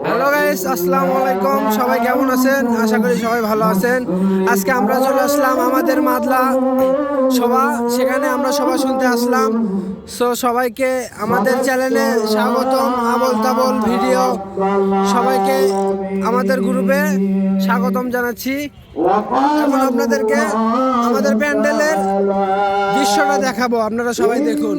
Hello guys আসসালামু আলাইকুম সবাই কেমন আছেন? আশা করি সবাই ভালো আছেন। আজকে আমরা চলে আসলাম আমাদের মাদলা সভা। সেখানে আমরা সভা শুনতে আসলাম। সো সবাইকে আমাদের চ্যানেলে স্বাগতম। আবল তাবল ভিডিও। সবাইকে আমাদের গ্রুপে স্বাগতম জানাচ্ছি। এখন আপনাদেরকে আমাদের প্যান্ডেলের দৃশ্যটা দেখাবো। আপনারা সবাই দেখুন।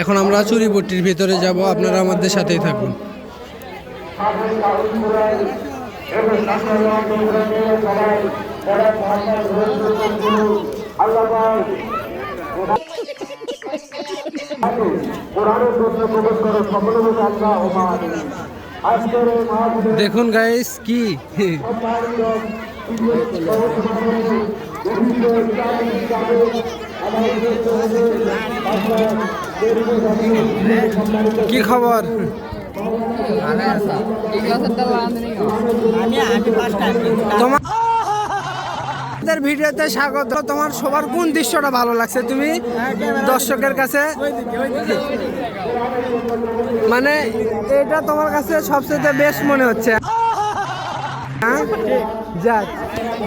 এখন আমরা চুরিপট্টির ভিতরে যাব আপনারা আমাদের সাথেই থাকুন। দেখুন গাইস কি? কি খবর? তোমার ভিডিওতে স্বাগত। তোমার সবার কোন দৃশ্যটা ভালো লাগছে তুমি দর্শকের কাছে? মানে এটা তোমার কাছে সবচেয়ে বেস্ট মনে হচ্ছে। হ্যাঁ? যাক,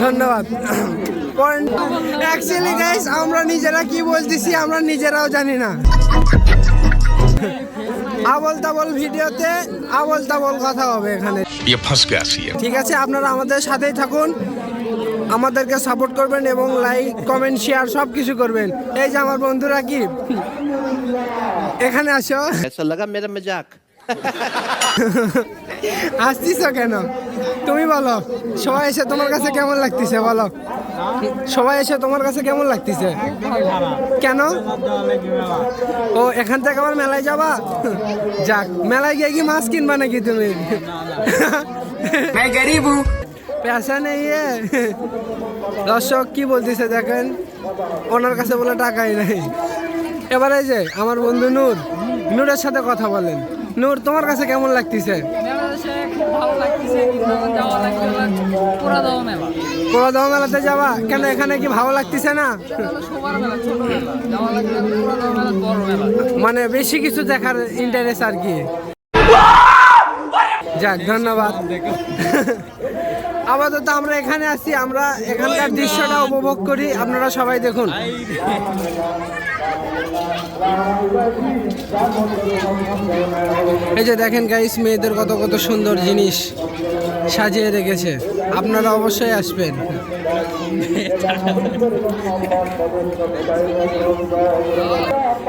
ধন্যবাদ। অ্যাকচুয়ালি গাইস আমরা নিজেরা কি বলতেছি আমরা নিজেরাও জানি না। আবল তাবল ভিডিওতে আবল তাবল কথা হবে এখানে। ঠিক আছে আপনারা আমাদের সাথেই থাকুন। আমাদেরকে সাপোর্ট করবেন এবং লাইক কমেন্ট শেয়ার সব কিছু করবেন। এই যে আমার বন্ধুরা কি? এখানে আসো। লাগা মেরা মজাক আসতিস কেন? তুমি বলো, সবাই এসে তোমার কাছে কেমন লাগতেছে বলো? সবাই এসে তোমার কাছে কেমন লাগতেছে? কেন? ও, এখান থেকে আবার মেলায় যাবা? যাক, মেলায় গিয়ে কি মাছ কিনবা নাকি তুমি? পেশা নেই দর্শক, কি বলতেছে দেখেন? ওনার কাছে বলে টাকাই নাই। এবারে যে, আমার বন্ধু নূর, নূরের সাথে কথা বলেন। নূর তোমার কাছে কেমন লাগতেছে? দাও মেলাতে যাবা? কেন এখানে কি ভালো লাগতেছে না? মানে বেশি কিছু দেখার ইন্টারেস্ট আর কি। যাক ধন্যবাদ। আপাতত আমরা এখানে আছি, আমরা এখানকার দৃশ্যটা উপভোগ করি, আপনারা সবাই দেখুন। এই যে দেখেন গাইস মেয়েদের কত কত সুন্দর জিনিস সাজিয়ে রেখেছে। আপনারা অবশ্যই আসবেন।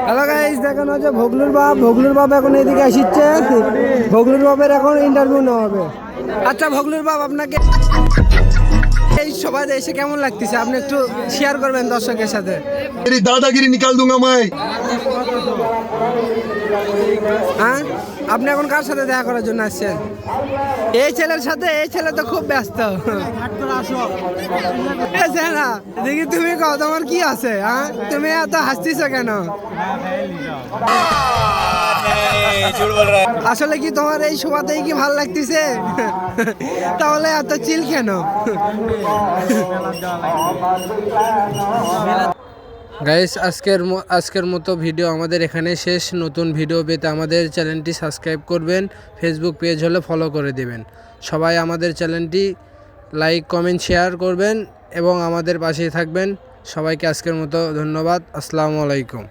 হ্যালো গাইস দেখেন হচ্ছে ভগলুর বাপ ভগলুর বাপ এখন এদিকে আসছে ভগলুর বাপের এখন ইন্টারভিউ নেওয়া হবে। আচ্ছা ভগলুর বাপ আপনাকে এই সবাই এসে কেমন লাগতেছে? আপনি একটু শেয়ার করবেন দর্শকের সাথে। দাদাগিরি নিকাল দুঙ্গা মাই। হ্যাঁ? আপনি এখন কার সাথে দেখা করার জন্য আসছেন? এই ছেলের সাথে এই ছেলে তো খুব ব্যস্ত। আচ্ছা, দেখি তুমি কো তোমার কি আছে হ্যাঁ? তুমি এত হাসতেছো কেন? হ্যাঁ, হ্যাঁ, আসলে কি তোমার এই শোভাতেই কি ভালো লাগতেছে? তাহলে এত চিল কেন? গাইস আজকের আজকের মতো ভিডিও আমাদের এখানে শেষ। নতুন ভিডিও পেতে আমাদের চ্যানেলটি সাবস্ক্রাইব করবেন। ফেসবুক পেজ হলে ফলো করে দেবেন। সবাই আমাদের চ্যানেলটি লাইক কমেন্ট শেয়ার করবেন এবং আমাদের পাশেই থাকবেন। সবাইকে আজকের মতো ধন্যবাদ। আসসালামু আলাইকুম।